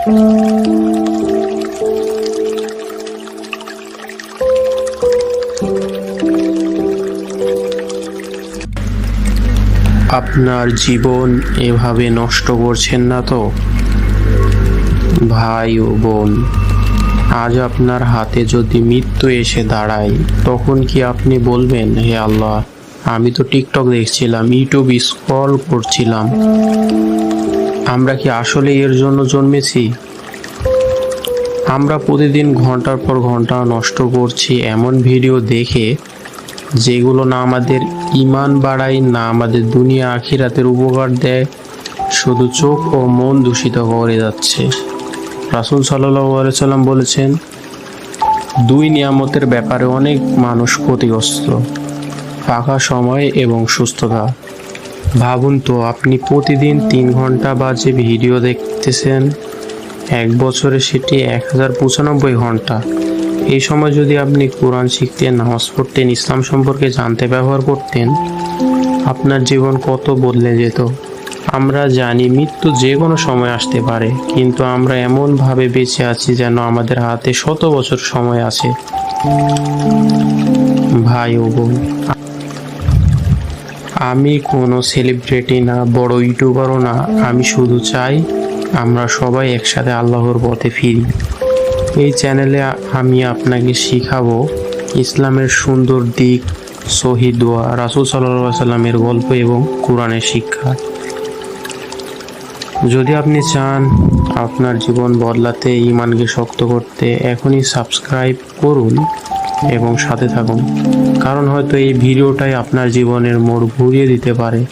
আপনার জীবন এভাবে নষ্ট করছেন না তো? ভাই ও বোন, আজ আপনার হাতে যদি মৃত্যু এসে দাঁড়ায়, তখন কি আপনি বলবেন, হে আল্লাহ, আমি তো টিকটক দেখছিলাম, ইউটিউব স্ক্রল করছিলাম। আমরা কি আসলে এর জন্য জন্মেছি? আমরা প্রতিদিন ঘণ্টার পর ঘণ্টা নষ্ট করছি এমন ভিডিও দেখে যেগুলো না আমাদের ইমান বাড়ায়, না আমাদের দুনিয়া আখিরাতের উপকার দেয়, শুধু চোখ ও মন দূষিত করে যাচ্ছে। রাসুল সাল্লাম বলেছেন, দুই নিয়ামতের ব্যাপারে অনেক মানুষ ক্ষতিগ্রস্ত। ফাঁকা সময় এবং সুস্থতা। ভাবুন তো, আপনি প্রতিদিন তিন ঘণ্টা বা যে ভিডিও দেখতেছেন, এক বছরে সেটি এক হাজার পঁচানব্বই ঘণ্টা। এই সময় যদি আপনি কোরআন শিখতেন, নামাজ পড়তেন, ইসলাম সম্পর্কে জানতে ব্যবহার করতেন, আপনার জীবন কত বদলে যেত। আমরা জানি মৃত্যু যে কোনো সময় আসতে পারে, কিন্তু আমরা এমনভাবে বেঁচে আছি যেন আমাদের হাতে শত বছর সময় আছে। ভাই ও বোন আমি কোনো সেলিব্রিটি না, বড় ইউটিউবারও না। আমি শুধু চাই আমরা সবাই একসাথে আল্লাহর পথে ফিরি। এই চ্যানেলে আমি আপনাকে শিখাবো ইসলামের সুন্দর দিক শহীদ দোয়া, রাসুল সাল্লামের গল্প এবং কোরআনের শিক্ষা। যদি আপনি চান আপনার জীবন বদলাতে ইমানকে শক্ত করতে, এখনই সাবস্ক্রাইব করুন। এবং সাথে থাকুন। কারণ হয়তো এই ভিডিওটাই আপনার জীবনের মোড় ঘুরিয়ে দিতে পারে।